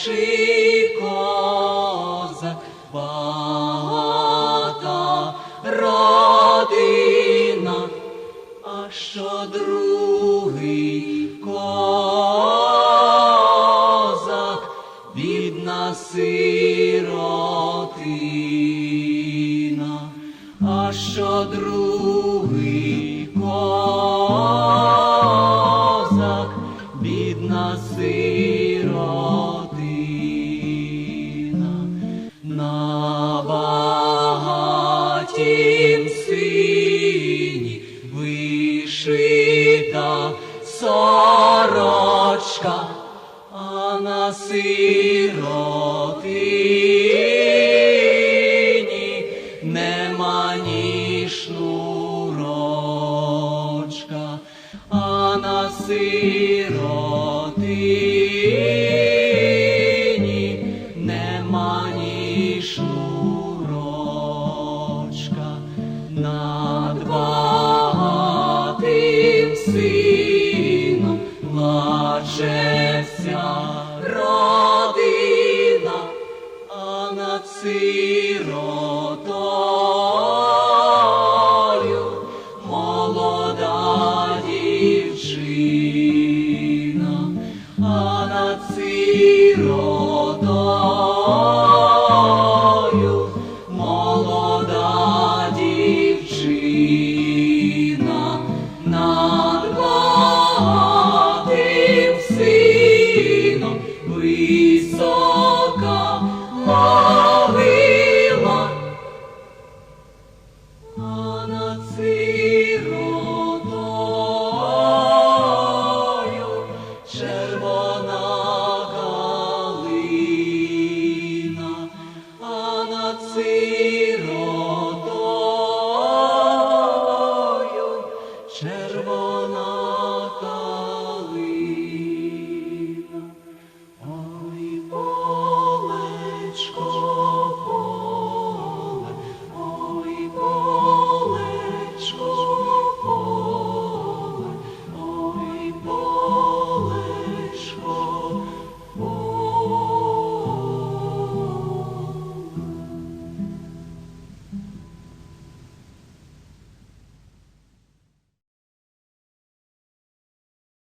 перший козак, багата родина, а що другий козак, бідна сиротина, а що другий козак, бідна сиротина. Багатім сині вишита сорочка, а на сиротині нема ні шнурочка, а на сиротині сином плаче вся родина, а над сиротою молода дівчина, а над сиротою czerwona ta.